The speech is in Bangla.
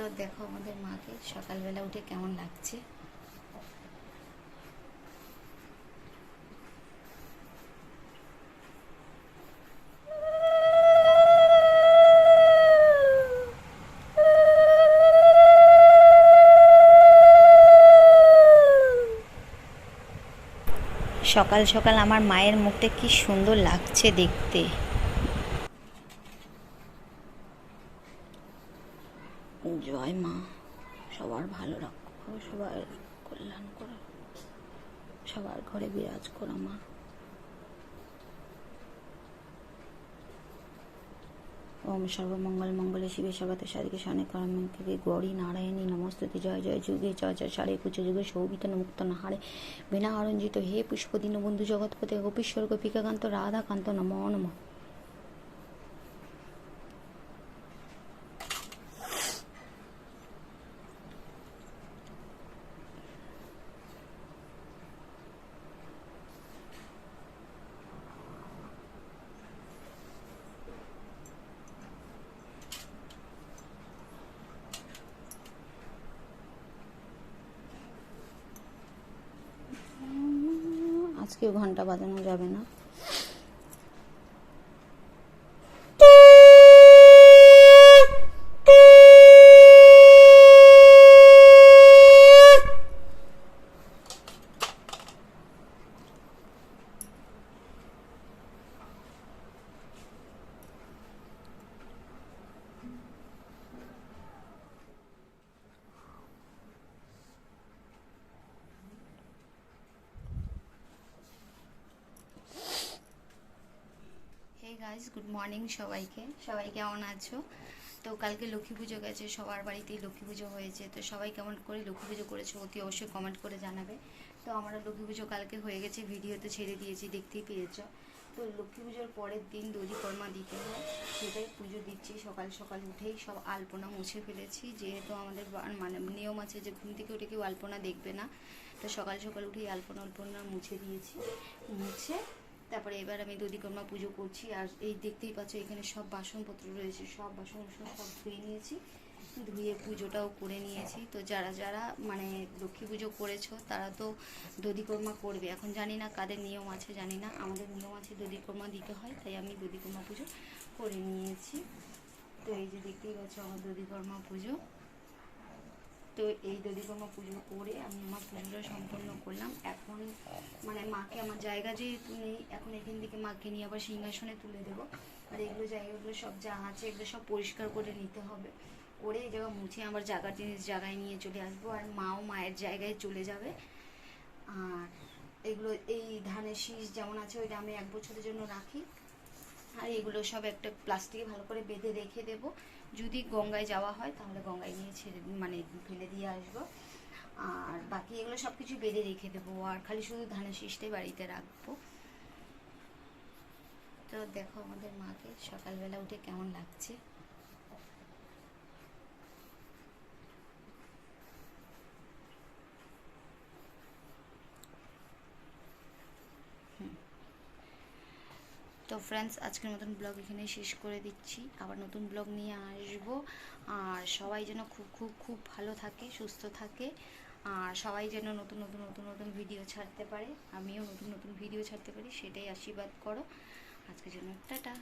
তো দেখো আমাদের মাকে সকালবেলা উঠে কেমন লাগছে। সকাল সকাল আমার মায়ের মুখটা কি সুন্দর লাগছে দেখতে। জয় মা। সবার ভালো রাখো, সবার কল্যাণ করো, সবার ঘরে বিরাজ করো মা। ওম সর্বমঙ্গল মঙ্গলে শিবে সর্বত সাধিকে শানে করমকে গৌরী নারায়ণী নমস্তুতি। জয় জয় যুগে, জয় জয় সারে কুচে যুগে শোভিত মুক্ত নাহারে। বিনা অরঞ্জিত হে পুষ্পদীন বন্ধু জগৎপতি গোপীশ্বর গোপিকাকান্ত, রাধাকান্ত নম নম। আজকেও ঘণ্টা বাজানো যাবে না। হে গাইস গুড মর্নিং সবাইকে। সবাই কেমন আছো? তো কালকে লক্ষ্মী পুজো গেছে, সবার বাড়িতেই লক্ষ্মী পুজো হয়েছে। তো সবাই কেমন করে লক্ষ্মী পুজো করেছ অতি অবশ্যই কমেন্ট করে জানাবে। তো আমরা লক্ষ্মী পুজো কালকে হয়ে গেছে ভিডিও তো ছেড়ে দিয়েছি, দেখতেই পেয়েছ। তো লক্ষ্মী পুজোর পরের দিন দধি কর্মা দিতে হয়, সেটাই পুজো দিচ্ছি, সকাল সকাল উঠেই সব আলপনা মুছে ফেলেছি। যেহেতু আমাদের মানে নিয়ম আছে যে ঘুম থেকে উঠে কেউ আলপনা দেখবে না, তো সকাল সকাল উঠেই আলপনা আলপনা মুছে দিয়েছি। মুছে তারপরে এবার আমি দধিকর্মা পুজো করছি, আর এই দেখতেই পাচ্ছ এখানে সব বাসনপত্র রয়েছে, সব বাসন সব ধুয়ে নিয়েছি, ধুয়ে পুজোটাও করে নিয়েছি। তো যারা যারা মানে লক্ষ্মী পুজো করেছ, তারা তো দধিকর্মা করবে। এখন জানি না কাদের নিয়ম আছে, জানি না আমাদের নিয়ম আছে দধিকর্মা দিতে হয়, তাই আমি দধিকর্মা পুজো করে নিয়েছি। তো এই যে দেখতেই পাচ্ছ আমার দধিকর্মা পুজো। তো এই দধিকর্মা পুজো করে আমি আমার পুজোটা সম্পন্ন করলাম। এখন মানে মাকে আমার জায়গা যেহেতু নেই, এখন এখান থেকে মাকে নিয়ে আবার সিংহাসনে তুলে দেবো। আর এগুলো জায়গাগুলো সব যা আছে এগুলো সব পরিষ্কার করে নিতে হবে। করে এই জায়গা মুছে আবার জায়গার জিনিস জায়গায় নিয়ে চলে আসব। আর মাও মায়ের জায়গায় চলে যাবে। আর এগুলো এই ধানের শীষ যেমন আছে, ওইটা আমি এক বছরের জন্য রাখি। আর এগুলো সব একটা প্লাস্টিকে ভালো করে বেঁধে রেখে দেব। যদি গঙ্গায় যাওয়া হয়, তাহলে গঙ্গায় নিয়ে ছেড়ে মানে ফেলে দিয়ে আসব। আর বাকি এগুলো সব কিছু বেঁধে রেখে দেবো। আর খালি শুধু ধানের শীষটাই বাড়িতে রাখব। তো দেখো আমাদের মাকে সকালবেলা উঠে কেমন লাগছে। ফ্রেন্ডস আজকের মতন ব্লগ এখানেই শেষ করে দিচ্ছি। আবার নতুন ব্লগ নিয়ে আসব। আর সবাই যেন খুব খুব খুব ভালো থাকে, সুস্থ থাকে। আর সবাই যেন নতুন নতুন নতুন নতুন ভিডিও ছাড়তে পারে। আমিও নতুন নতুন ভিডিও ছাড়তে পারি, সেটাই আশীর্বাদ করো। আজকের জন্য টাটা।